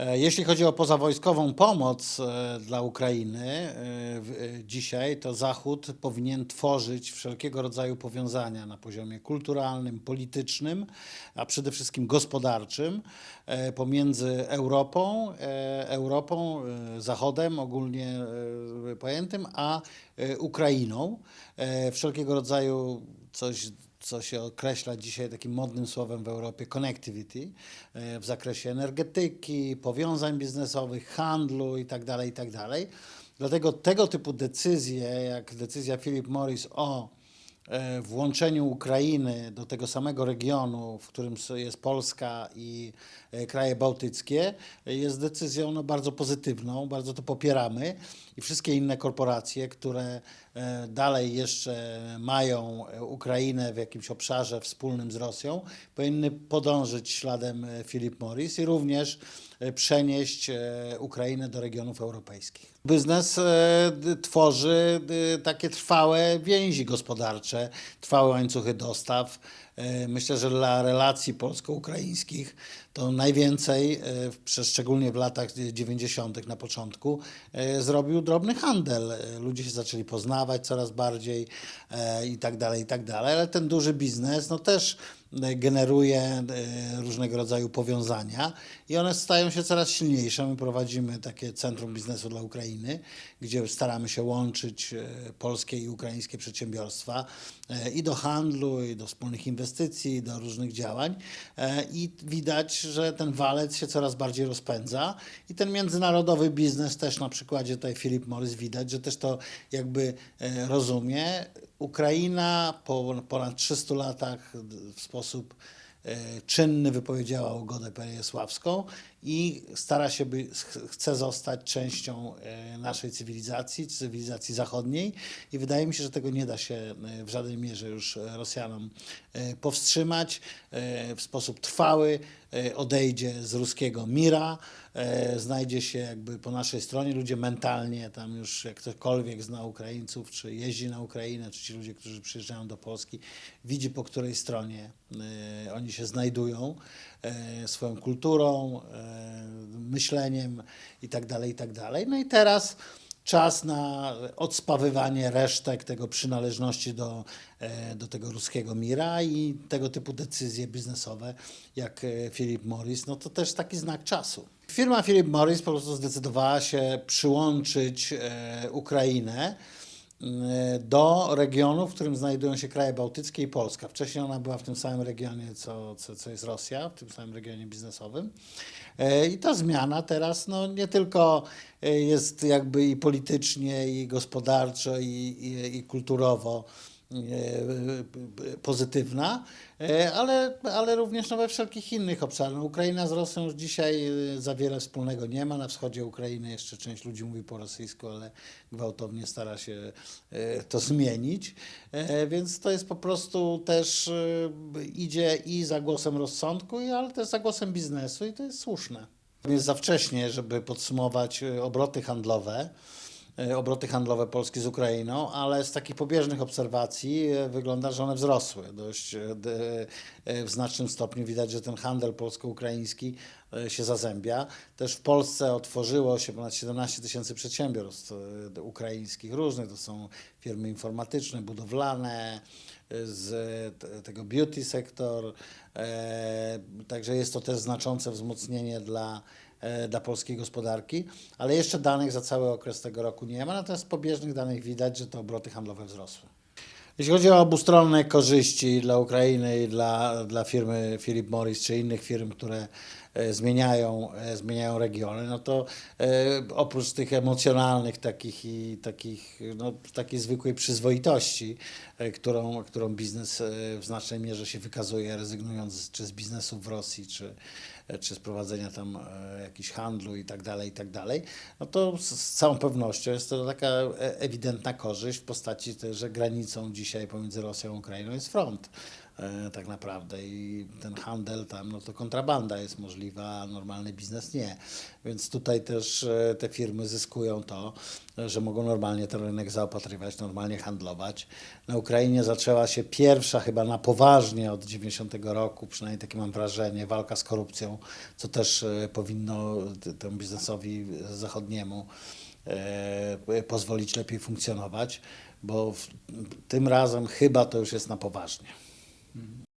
E, Jeśli chodzi o pozawojskową pomoc e, dla Ukrainy e, dzisiaj, to Zachód powinien tworzyć wszelkiego rodzaju powiązania na poziomie kulturalnym, politycznym, a przede wszystkim gospodarczym pomiędzy Europą, Europą, Zachodem ogólnie pojętym, a Ukrainą. Wszelkiego rodzaju coś co się określa dzisiaj takim modnym słowem w Europie connectivity e, w zakresie energetyki, powiązań biznesowych, handlu itd. itd. Dlatego tego typu decyzje, jak decyzja Philip Morris o włączeniu Ukrainy do tego samego regionu, w którym jest Polska i e, kraje bałtyckie, e, jest decyzją no, bardzo pozytywną, bardzo to popieramy i wszystkie inne korporacje, które e, dalej jeszcze mają e, Ukrainę w jakimś obszarze wspólnym z Rosją, powinny podążyć śladem e, Philip Morris i również e, przenieść e, Ukrainę do regionów europejskich. Biznes e, tworzy takie trwałe więzi gospodarcze, trwałe łańcuchy dostaw. E, Myślę, że dla relacji polsko-ukraińskich to najwięcej, e, szczególnie w latach 90. na początku, e, zrobił drobny handel. Ludzie się zaczęli poznawać coraz bardziej i tak dalej, i tak dalej, ale ten duży biznes no też generuje różnego rodzaju powiązania i one stają się coraz silniejsze. My prowadzimy takie centrum biznesu dla Ukrainy, gdzie staramy się łączyć polskie i ukraińskie przedsiębiorstwa i do handlu, i do wspólnych inwestycji, i do różnych działań. E, I widać, że ten walec się coraz bardziej rozpędza i ten międzynarodowy biznes też na przykładzie tutaj Philip Morris widać, że też to jakby e, rozumie. Ukraina po ponad 300 latach w sposób czynny wypowiedziała ugodę perejesławską i stara się, by, ch- chce zostać częścią e, naszej cywilizacji, cywilizacji zachodniej i wydaje mi się, że tego nie da się e, w żadnej mierze już e, Rosjanom e, powstrzymać. E, W sposób trwały e, odejdzie z ruskiego mira, e, znajdzie się jakby po naszej stronie, ludzie mentalnie, tam już jak ktokolwiek zna Ukraińców, czy jeździ na Ukrainę, czy ci ludzie, którzy przyjeżdżają do Polski, widzi po której stronie e, oni się znajdują, e, swoją kulturą, e, myśleniem i tak dalej, i tak. No i teraz czas na odspawywanie resztek tego przynależności do, e, do tego ruskiego mira i tego typu decyzje biznesowe jak e, Philip Morris, no to też taki znak czasu. Firma Philip Morris po prostu zdecydowała się przyłączyć e, Ukrainę e, do regionu, w którym znajdują się kraje bałtyckie i Polska. Wcześniej ona była w tym samym regionie, co, co, co jest Rosja, w tym samym regionie biznesowym. E, I ta zmiana teraz no, nie tylko jest jakby i politycznie, i gospodarczo, i, i, i kulturowo pozytywna, e, ale, ale również no, we wszelkich innych obszarach. No, Ukraina z Rosją już dzisiaj e, za wiele wspólnego nie ma. Na wschodzie Ukrainy jeszcze część ludzi mówi po rosyjsku, ale gwałtownie stara się e, to zmienić. E, Więc to jest po prostu też e, idzie i za głosem rozsądku, ale też za głosem biznesu i to jest słuszne. Jest za wcześnie, żeby podsumować e, obroty handlowe e, obroty handlowe Polski z Ukrainą, ale z takich pobieżnych obserwacji e, wygląda, że one wzrosły dość e, e, w znacznym stopniu. Widać, że ten handel polsko-ukraiński e, się zazębia. Też w Polsce otworzyło się ponad 17 tysięcy przedsiębiorstw e, ukraińskich różnych. To są firmy informatyczne, budowlane, e, z tego beauty sektor. E, Także jest to też znaczące wzmocnienie dla e, dla polskiej gospodarki, ale jeszcze danych za cały okres tego roku nie ma, natomiast z pobieżnych danych widać, że te obroty handlowe wzrosły. Jeśli chodzi o obustronne korzyści dla Ukrainy i dla, dla firmy Philip Morris czy innych firm, które e, zmieniają, e, zmieniają regiony, no to e, oprócz tych emocjonalnych takich i takich, no, takiej zwykłej przyzwoitości, e, którą, którą biznes e, w znacznej mierze się wykazuje, rezygnując czy z biznesu w Rosji, czy, e, czy z prowadzenia tam e, jakichś handlu i tak dalej, i tak dalej, no to z, całą pewnością jest to taka e, ewidentna korzyść w postaci, że granicą dzisiaj pomiędzy Rosją a Ukrainą jest front. E, tak naprawdę i ten handel tam, no to kontrabanda jest możliwa, a normalny biznes nie. Więc tutaj też e, te firmy zyskują to, że mogą normalnie ten rynek zaopatrywać, normalnie handlować. Na Ukrainie zaczęła się pierwsza chyba na poważnie od 90 roku, przynajmniej takie mam wrażenie, walka z korupcją, co też e, powinno temu biznesowi zachodniemu pozwolić lepiej funkcjonować, bo tym razem chyba to już jest na poważnie. Mm-hmm.